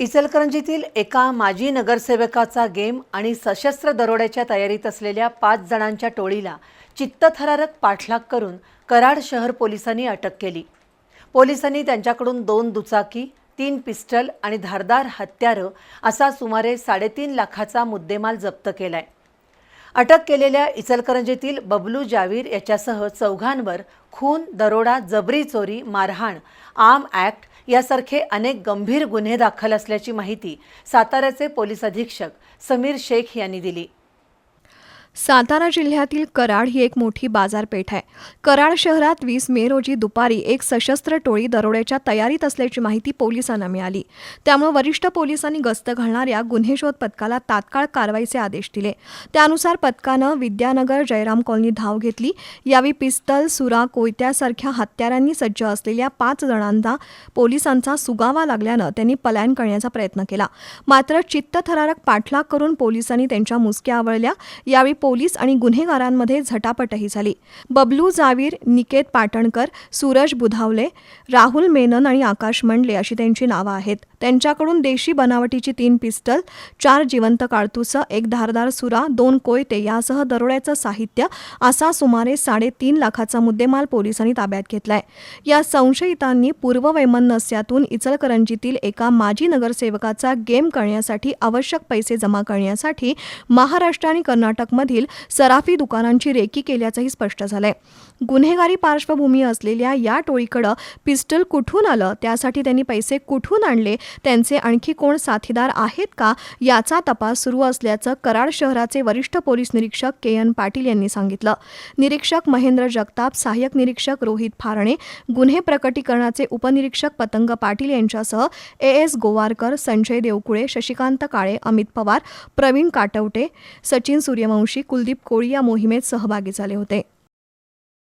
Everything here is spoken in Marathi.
इचलकरंजीतील एका माजी नगरसेवकाचा गेम आणि सशस्त्र दरोड्याच्या तयारीत असलेल्या पाच जणांच्या टोळीला चित्तथरारक पाठलाग करून कराड शहर पोलिसांनी अटक केली. पोलिसांनी त्यांच्याकडून दोन दुचाकी तीन पिस्टल आणि धारदार हत्यारं असा सुमारे साडेतीन लाखाचा मुद्देमाल जप्त केलाय. अटक केलेल्या इचलकरंजीतील बबलू जावीर याच्यासह चौघांवर खून दरोडा जबरी चोरी मारहाण आम ॲक्ट यासारखे अनेक गंभीर गुन्हे दाखल असल्याची माहिती साताऱ्याचे पोलीस अधीक्षक समीर शेख यांनी दिली. सातारा जिल्ह्यातील कराड ही एक मोठी बाजारपेठ आहे. कराड शहरात वीस मे रोजी दुपारी एक सशस्त्र टोळी दरोड्याच्या तयारीत असल्याची माहिती पोलिसांना मिळाली. त्यामुळे वरिष्ठ पोलिसांनी गस्त घालणाऱ्या गुन्हे शोध पथकाला तात्काळ कारवाईचे आदेश दिले. त्यानुसार पथकानं विद्यानगर जयराम कॉलनी धाव घेतली. यावेळी पिस्तल सुरा कोयत्यासारख्या हत्यारांनी सज्ज असलेल्या पाच जणांना पोलिसांचा सुगावा लागल्यानं त्यांनी पलायन करण्याचा प्रयत्न केला. मात्र चित्तथरारक पाठलाग करून पोलिसांनी त्यांच्या मुसक्या आवळल्या. यावेळी पोलीस आणि गुन्हेगारांमध्ये झटापटही झाली. बबलू जावीर निकेत पाटणकर सूरज बुधावले राहुल मेनन आणि आकाश मंडले अशी त्यांची नावं आहेत. त्यांच्याकडून देशी बनावटीची तीन पिस्टल चार जिवंत काळतुसं एक धारदार सुरा दोन कोयते यासह दरोड्याचं साहित्य असा सुमारे साडेतीन लाखाचा मुद्देमाल पोलिसांनी ताब्यात घेतलाय. या संशयितांनी पूर्ववैमनस्यातून इचलकरंजीतील एका माजी नगरसेवकाचा गेम करण्यासाठी आवश्यक पैसे जमा करण्यासाठी महाराष्ट्र आणि कर्नाटकमधील सराफी दुकानांची रेकी केल्याचंही स्पष्ट झालंय. गुन्हेगारी पार्श्वभूमी असलेल्या या टोळीकडं पिस्टल कुठून आलं? त्यासाठी त्यांनी पैसे कुठून आणले? त्यांचे आणखी कोण साथीदार आहेत का? याचा तपास सुरू असल्याचं कराड शहराचे वरिष्ठ पोलीस निरीक्षक के एन पाटील यांनी सांगितलं. निरीक्षक महेंद्र जगताप सहाय्यक निरीक्षक रोहित फारणे गुन्हे प्रकटीकरणाचे उपनिरीक्षक पतंग पाटील यांच्यासह ए एस गोवारकर संजय देवकुळे शशिकांत काळे अमित पवार प्रवीण काटवटे सचिन सूर्यवंशी कुलदीप कोळी या मोहिमेत सहभागी झाले होते.